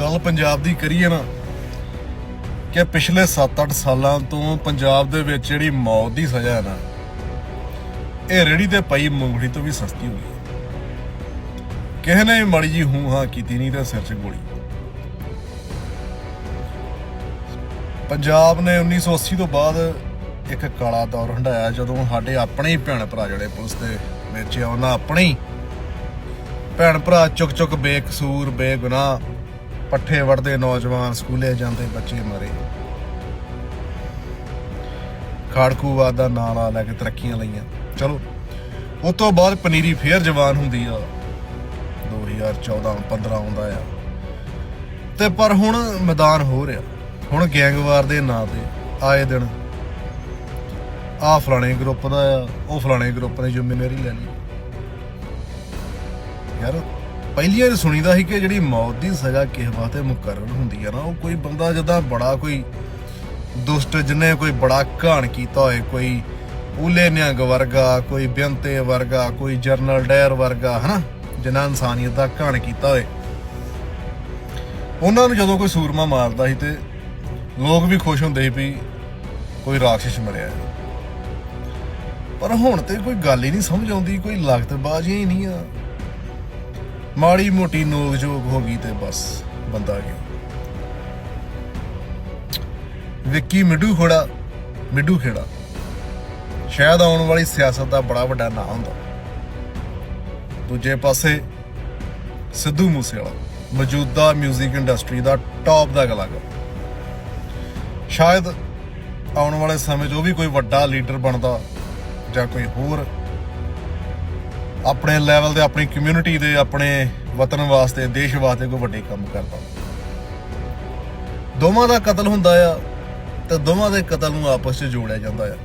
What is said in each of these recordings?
ਗੱਲ ਪੰਜਾਬ ਦੀ ਕਰੀਏ ਨਾ, ਕਿ ਪਿਛਲੇ 7-8 ਸਾਲਾਂ ਤੋਂ ਪੰਜਾਬ ਦੇ ਵਿੱਚ ਜਿਹੜੀ ਮੌਤ ਦੀ ਸਜ਼ਾ ਹੈ ਨਾ, ਇਹ ਰੇੜੀ ਤੇ ਪਈ ਮੂੰਗਫਲੀ ਤੋਂ ਵੀ ਸਸਤੀ ਹੋ ਗਈ ਕਿਸੇ ਨੇ ਵੀ ਮਾੜੀ ਜੀ ਹੂੰ ਹਾਂ ਕੀਤੀ ਨਹੀਂ ਤੇ ਸਿਰ 'ਚ ਗੋਲੀ। ਪੰਜਾਬ ਨੇ 1980 ਤੋਂ ਬਾਅਦ ਇੱਕ ਕਾਲਾ ਦੌਰ ਹੰਡਾਇਆ ਜਦੋਂ ਸਾਡੇ ਆਪਣੇ ਹੀ ਭੈਣ ਭਰਾ ਜਿਹੜੇ ਪੁਲਿਸ ਦੇ ਵਿੱਚ ਆ, ਉਹਨਾਂ ਆਪਣੇ ਹੀ ਭੈਣ ਭਰਾ ਚੁੱਕ ਚੁੱਕ ਬੇਕਸੂਰ, ਬੇਗੁਨਾਹ ਪੱਠੇ ਵੜਦੇ ਨੌਜਵਾਨ ਸਕੂਲੇ ਜਾਂਦੇ ਬੱਚੇ ਮਰੇ। ਖਾੜਕੂਵਾਦ ਦਾ ਨਾਂ ਲੈ ਕੇ ਤਰੱਕੀਆਂ ਲਈਆਂ। ਚਲੋ ਉਸ ਤੋਂ ਬਾਅਦ ਪਨੀਰੀ ਫੇਰ ਜਵਾਨ ਹੁੰਦੀ ਆ। 2014 15 ਆਉਂਦਾ ਆ। ਤੇ ਪਰ ਹੁਣ ਮੈਦਾਨ ਹੋ ਰਿਹਾ। ਹੁਣ ਗੈਂਗਵਾਰ ਦੇ ਨਾਂ ਤੇ ਆਏ ਦਿਨ ਆ ਫਲਾਣੇ ਗਰੁੱਪ ਦਾ ਆ, ਉਹ ਫਲਾਣੇ ਗਰੁੱਪ ਨੇ ਜ਼ਿੰਮੇਵਾਰੀ ਲੈ ਲਈ। ਯਾਰ ਪਹਿਲੀ ਇਹ ਸੁਣੀਦਾ ਸੀ ਕਿ ਜਿਹੜੀ ਮੌਤ ਦੀ ਸਜ਼ਾ ਕਿਸੇ ਵਾਸਤੇ ਮੁਕਰਰ ਹੁੰਦੀ ਆ ਨਾ, ਉਹ ਕੋਈ ਬੰਦਾ ਜਦਾਂ ਬੜਾ ਕੋਈ ਦੁਸ਼ਟ, ਜਿਹਨੇ ਕੋਈ ਬੜਾ ਘਾਣ ਕੀਤਾ ਹੋਏ, ਕੋਈ ਉਲੇ ਨਿਹੰਗ ਵਰਗਾ, ਕੋਈ ਬਿਆੰਤੇ ਵਰਗਾ, ਕੋਈ ਜਰਨਲ ਡਾਇਰ ਵਰਗਾ, ਹਨਾ ਜਿਨ੍ਹਾਂ ਇਨਸਾਨੀਅਤ ਦਾ ਘਾਣ ਕੀਤਾ ਹੋਏ। ਉਹਨਾਂ ਨੂੰ ਜਦੋਂ ਕੋਈ ਸੂਰਮਾ ਮਾਰਦਾ ਸੀ ਤੇ ਲੋਕ ਵੀ ਖੁਸ਼ ਹੁੰਦੇ ਸੀ ਵੀ ਕੋਈ ਰਾਖਸ਼ ਮਰਿਆ ਪਰ ਹੁਣ ਤੇ ਕੋਈ ਗੱਲ ਹੀ ਨਹੀਂ ਸਮਝ ਆਉਂਦੀ, ਕੋਈ ਲਗਤਬਾਜ਼ੀਆਂ ਹੀ ਨਹੀਂ ਆ। ਮਾੜੀ ਮੋਟੀ ਨੋਕ ਝੋਕ ਹੋ ਗਈ ਤੇ ਬਸ ਬੰਦਾ ਗਿਆ। ਵਿੱਕੀ ਮਿੱਡੂ ਖੋੜਾ, ਮਿੱਡੂ ਖੇੜਾ। ਸ਼ਾਇਦ ਆਉਣ ਵਾਲੀ ਸਿਆਸਤ ਦਾ ਬੜਾ ਵੱਡਾ ਨਾਂ ਹੁੰਦਾ। ਦੂਜੇ ਪਾਸੇ ਸਿੱਧੂ ਮੂਸੇਵਾਲਾ, ਮੌਜੂਦਾ 뮤직 ਇੰਡਸਟਰੀ ਦਾ ਟੌਪ ਦਾ ਕਲਾਕਾਰ ਸ਼ਾਇਦ ਆਉਣ ਵਾਲੇ ਸਮੇਂ 'ਚ ਉਹ ਵੀ ਕੋਈ ਵੱਡਾ ਲੀਡਰ ਬਣਦਾ ਜਾਂ ਕੋਈ ਹੋਰ ਆਪਣੇ ਲੈਵਲ ਤੇ ਆਪਣੀ ਕਮਿਊਨਿਟੀ ਦੇ, ਆਪਣੇ ਵਤਨ ਵਾਸਤੇ, ਦੇਸ਼ ਵਾਸਤੇ ਕੋਈ ਵੱਡੇ ਕੰਮ ਕਰਦਾ ਦੋਵਾਂ ਦਾ ਕਤਲ ਹੁੰਦਾ ਆ ਤੇ ਦੋਵਾਂ ਦੇ ਕਤਲ ਨੂੰ ਆਪਸ 'ਚ ਜੋੜਿਆ ਜਾਂਦਾ ਆ।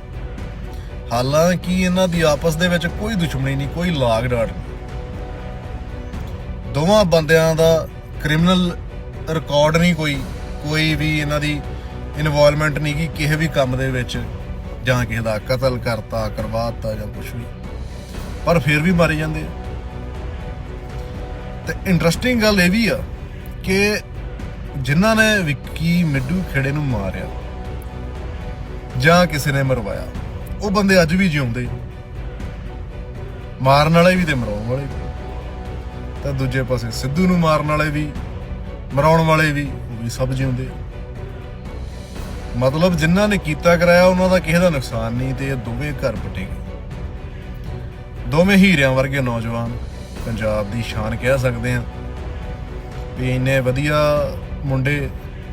ਹਾਲਾਂਕਿ ਇਹਨਾਂ ਦੀ ਆਪਸ ਦੇ ਵਿੱਚ ਕੋਈ ਦੁਸ਼ਮਣੀ ਨਹੀਂ, ਕੋਈ ਲਾਗ ਡਾਟ ਨਹੀਂ। ਦੋਵਾਂ ਬੰਦਿਆਂ ਦਾ ਕ੍ਰਿਮੀਨਲ ਰਿਕਾਰਡ ਨਹੀਂ ਕੋਈ ਕੋਈ ਵੀ ਇਹਨਾਂ ਦੀ ਇਨਵੋਲਵਮੈਂਟ ਨਹੀਂ ਕਿ ਕਿਸੇ ਵੀ ਕੰਮ ਦੇ ਵਿੱਚ ਜਾਂ ਕਿਸੇ ਦਾ ਕਤਲ ਕਰਤਾ, ਕਰਵਾਤਾ ਜਾਂ ਕੁਝ ਵੀ। ਪਰ ਫਿਰ ਵੀ ਮਾਰੇ ਜਾਂਦੇ ਆ। ਤੇ ਇੰਟਰਸਟਿੰਗ ਗੱਲ ਇਹ ਵੀ ਆ ਕਿ ਜਿਨ੍ਹਾਂ ਨੇ ਵਿੱਕੀ ਮਿੱਡੂ ਖੇੜੇ ਨੂੰ ਮਾਰਿਆ ਜਾਂ ਕਿਸੇ ਨੇ ਮਰਵਾਇਆ, ਉਹ ਬੰਦੇ ਅੱਜ ਵੀ ਜਿਉਂਦੇ ਮਾਰਨ ਵਾਲੇ ਵੀ ਤੇ ਮਰਾਉਣ ਵਾਲੇ ਵੀ। ਤਾਂ ਦੂਜੇ ਪਾਸੇ ਸਿੱਧੂ ਨੂੰ ਮਾਰਨ ਵਾਲੇ ਵੀ, ਮਰਾਉਣ ਵਾਲੇ ਵੀ, ਉਹ ਵੀ ਸਭ ਜਿਉਂਦੇ ਮਤਲਬ ਜਿਨ੍ਹਾਂ ਨੇ ਕੀਤਾ ਕਰਾਇਆ, ਉਹਨਾਂ ਦਾ ਕਿਸੇ ਦਾ ਨੁਕਸਾਨ ਨਹੀਂ ਤੇ ਇਹ ਦੋਵੇਂ ਘਰ ਪਟੇ ਗਏ। ਦੋਵੇਂ ਹੀਰਿਆਂ ਵਰਗੇ ਨੌਜਵਾਨ ਪੰਜਾਬ ਦੀ ਸ਼ਾਨ ਕਹਿ ਸਕਦੇ ਆ ਵੀ ਇੰਨੇ ਵਧੀਆ ਮੁੰਡੇ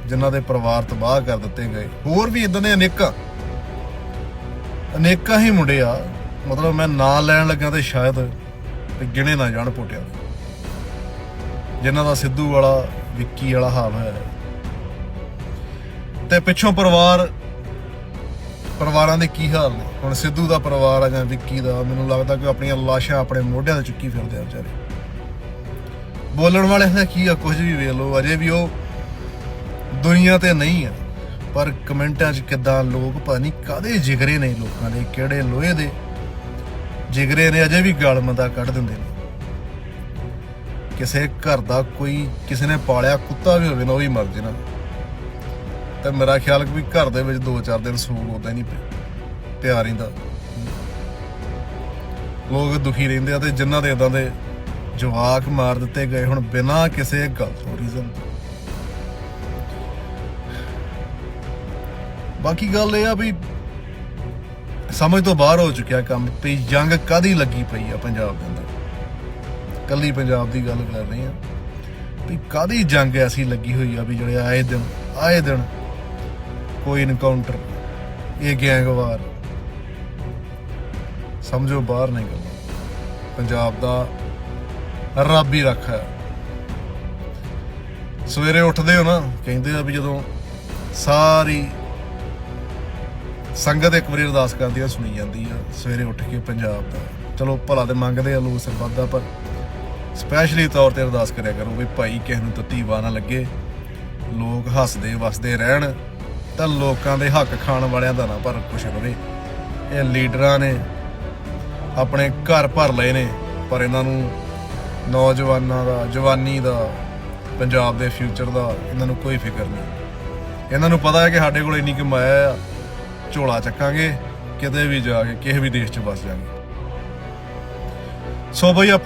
ਜਿਨ੍ਹਾਂ ਦੇ ਪਰਿਵਾਰ ਤਬਾਹ ਕਰ ਦਿੱਤੇ ਗਏ। ਹੋਰ ਵੀ ਇਦਾਂ ਦੇ ਅਨੇਕਾਂ ਅਨੇਕਾਂ ਹੀ ਮੁੰਡੇ ਆ। ਮਤਲਬ ਮੈਂ ਨਾਂ ਲੈਣ ਲੱਗਾ ਤੇ ਸ਼ਾਇਦ ਵੀ ਗਿਣੇ ਨਾ ਜਾਣ ਪੁੱਟਿਆ ਜਿਨ੍ਹਾਂ ਦਾ ਸਿੱਧੂ ਵਾਲਾ, ਵਿੱਕੀ ਵਾਲਾ ਹਾਲ ਹੈ। ਤੇ ਪਿੱਛੋਂ ਪਰਿਵਾਰ ਪਰਿਵਾਰਾਂ ਦੇ ਕੀ ਹਾਲ ਨੇ? ਹੁਣ ਸਿੱਧੂ ਦਾ ਪਰਿਵਾਰ ਆ ਜਾਂ ਵਿੱਕੀ ਦਾ, ਮੈਨੂੰ ਲੱਗਦਾ ਕਿ ਆਪਣੀਆਂ ਲਾਸ਼ਾਂ ਆਪਣੇ ਮੋਢਿਆਂ ਤੇ ਚੁੱਕੀ ਫਿਰਦੇ ਆ ਵਿਚਾਰੇ। ਬੋਲਣ ਵਾਲਿਆਂ ਦਾ ਕੀ ਆ, ਕੁਝ ਵੀ ਵੇਖ ਲਓ, ਅਜੇ ਵੀ ਉਹ ਦੁਨੀਆ ਤੇ ਨਹੀਂ ਆ। ਪਰ ਕਮੈਂਟਾਂ 'ਚ ਕਿਦਾਂ ਲੋਕ ਪਤਾ ਨਹੀਂ ਕਾਦੇ ਜਿਗਰੇ ਨੇ ਲੋਕਾਂ ਦੇ, ਕਿਹੜੇ ਲੋਹੇ ਦੇ ਜਿਗਰੇ ਨੇ, ਅਜੇ ਵੀ ਗਲ ਮੰਦਾ ਕੱਢ ਦਿੰਦੇ ਨੇ। ਕਿਸੇ ਘਰ ਦਾ ਕੋਈ, ਕਿਸੇ ਨੇ ਪਾਲਿਆ ਕੁੱਤਾ ਵੀ ਹੋਵੇ ਨਾ, ਉਹ ਵੀ ਮਰ ਜੇ ਨਾ। ਤੇ ਮੇਰਾ ਖਿਆਲ ਕਿ ਘਰ ਦੇ ਵਿੱਚ 2-4 ਦਿਨ ਸੂਲ ਉਦਾਂ ਹੀ ਨਹੀਂ ਪਿਆ। ਰਹਿੰਦਾ ਲੋਕ ਦੁਖੀ ਰਹਿੰਦੇ ਆ ਤੇ ਜਿਨ੍ਹਾਂ ਦੇ ਇਦਾਂ ਦੇ ਜਵਾਕ ਮਾਰ ਦਿੱਤੇ ਗਏ ਹੁਣ ਬਿਨਾਂ ਕਿਸੇ ਗੱਲ ਤੋਂ ਰੀਜ਼ਨ ਬਾਕੀ ਗੱਲ ਇਹ ਆ ਵੀ ਸਮਝ ਤੋਂ ਬਾਹਰ ਹੋ ਚੁੱਕਿਆ ਕੰਮ ਵੀ ਜੰਗ ਕਾਦੀ ਲੱਗੀ ਪਈ ਆ ਪੰਜਾਬ ਦੇ ਅੰਦਰ। ਕੱਲੀ ਪੰਜਾਬ ਦੀ ਗੱਲ ਕਰ ਰਹੇ ਆ ਵੀ ਕਾਦੀ ਜੰਗ ਐਸੀ ਲੱਗੀ ਹੋਈ ਆ ਵੀ ਜਿਹੜੇ ਆਏ ਦਿਨ ਆਏ ਦਿਨ ਕੋਈ ਇਨਕਾਊਂਟਰ ਇਹ ਗੈਂਗਵਾਰ ਸਮਝੋ ਬਾਹਰ ਨਹੀਂ ਗੱਲ ਪੰਜਾਬ ਦਾ ਰੱਬ ਹੀ ਰੱਖਾ ਹੈ। ਸਵੇਰੇ ਉੱਠਦੇ ਹੋ ਨਾ, ਕਹਿੰਦੇ ਆ ਵੀ ਜਦੋਂ ਸਾਰੀ ਸੰਗਤ ਇੱਕ ਵਾਰੀ ਅਰਦਾਸ ਕਰਦੀ ਆ, ਸੁਣੀ ਜਾਂਦੀ ਆ, ਸਵੇਰੇ ਉੱਠ ਕੇ ਪੰਜਾਬ ਦਾ। ਚਲੋ ਭਲਾ ਤੇ ਮੰਗਦੇ ਆ ਲੋਕ ਸਰਬੱਤ ਦਾ ਪਰ ਸਪੈਸ਼ਲੀ ਤੌਰ ਤੇ ਅਰਦਾਸ ਕਰਿਆ ਕਰੋ ਵੀ ਭਾਈ ਕਿਸੇ ਨੂੰ ਤੱਤੀ ਵਾ ਨਾ ਲੱਗੇ, ਲੋਕ ਹੱਸਦੇ, ਵਸਦੇ ਰਹਿਣ। ਤਾਂ ਲੋਕਾਂ ਦੇ ਹੱਕ ਖਾਣ ਵਾਲਿਆਂ ਦਾ ਨਾ ਪਰ ਕੁਛ ਰਵੇ ਇਹ ਲੀਡਰਾਂ ਨੇ ਆਪਣੇ ਘਰ ਭਰ ਲਏ ਨੇ, ਪਰ ਇਹਨਾਂ ਨੂੰ ਨੌਜਵਾਨਾਂ ਦਾ, ਜਵਾਨੀ ਦਾ, ਪੰਜਾਬ ਦੇ ਫਿਊਚਰ ਦਾ ਇਹਨਾਂ ਨੂੰ ਕੋਈ ਫਿਕਰ ਨਹੀਂ। ਇਹਨਾਂ ਨੂੰ ਪਤਾ ਹੈ ਕਿ ਸਾਡੇ ਕੋਲ ਇੰਨੀ ਕਮਾਇਆ ਆ ਝੋਲਾ ਚੱਕਾਂਗੇ, ਕਿਤੇ ਵੀ ਜਾ ਕੇ, ਕਿਸੇ ਵੀ ਦੇਸ਼ 'ਚ ਵਸ ਜਾਾਂਗੇ ਸੋ ਬਈ ਆਪਣਾ